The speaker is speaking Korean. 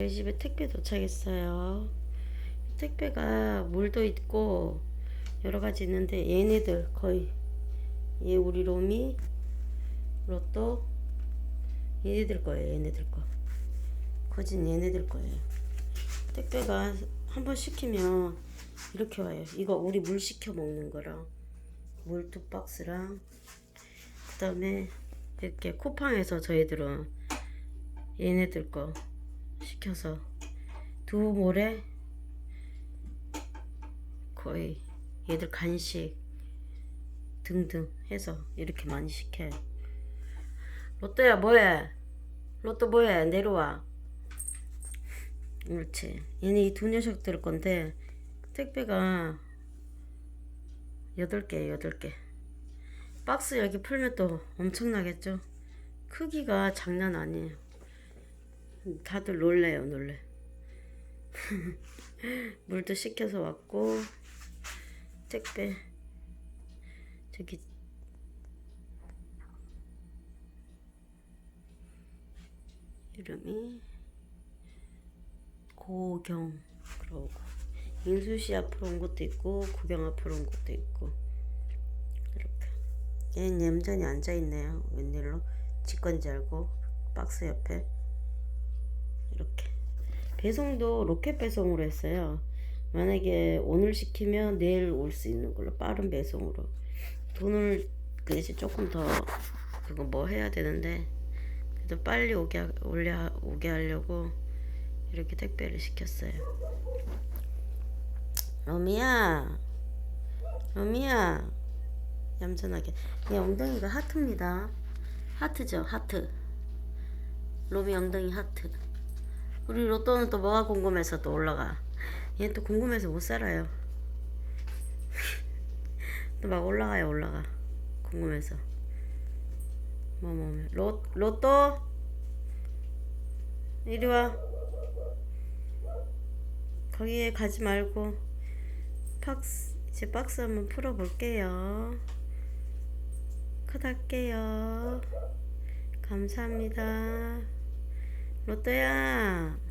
저희 집에 택배 도착했어요. 택배가 물도 있고 여러 가지 있는데 얘네들 거의 얘 우리 로미 로또 얘네들 거예요. 얘네들 거. 거진 얘네들 거예요. 택배가 한 번 시키면 이렇게 와요. 이거 우리 물 시켜 먹는 거랑 물 두 박스랑 그다음에 이렇게 쿠팡에서 저희들은 얘네들 거 시켜서 두 모래 거의 얘들 간식 등등 해서 이렇게 많이 시켜요. 로또야 뭐해? 로또 뭐해? 내려와. 그렇지. 얘네 이 두 녀석 들 건데 택배가 여덟 개, 여덟 개. 박스 여기 풀면 또 엄청나겠죠? 크기가 장난 아니에요. 다들 놀래요, 놀래. 물도 시켜서 왔고, 택배. 저기, 이름이 고경. 그러고, 인수씨 앞으로 온 것도 있고, 구경 앞으로 온 것도 있고, 이렇게. 얘는 얌전히 앉아있네요. 웬일로? 지 건지 알고, 박스 옆에. 이렇게 배송도 로켓 배송으로 했어요. 만약에 오늘 시키면 내일 올 수 있는 걸로 빠른 배송으로 돈을 그 대신 조금 더 그거 뭐 해야 되는데 그래도 빨리 오게 하- 올려 오게 하려고 이렇게 택배를 시켰어요. 로미야, 로미야, 얌전하게. 이 엉덩이가 하트입니다. 하트죠, 하트. 로미 엉덩이 하트. 우리 로또는 또 뭐가 궁금해서 또 올라가. 얘는 또 궁금해서 못 살아요. 또 막 올라가요, 올라가. 궁금해서. 뭐, 뭐, 뭐. 로, 로또? 이리 와. 거기에 가지 말고. 박스, 이제 박스 한번 풀어볼게요. 컷 할게요. 감사합니다. 로또야.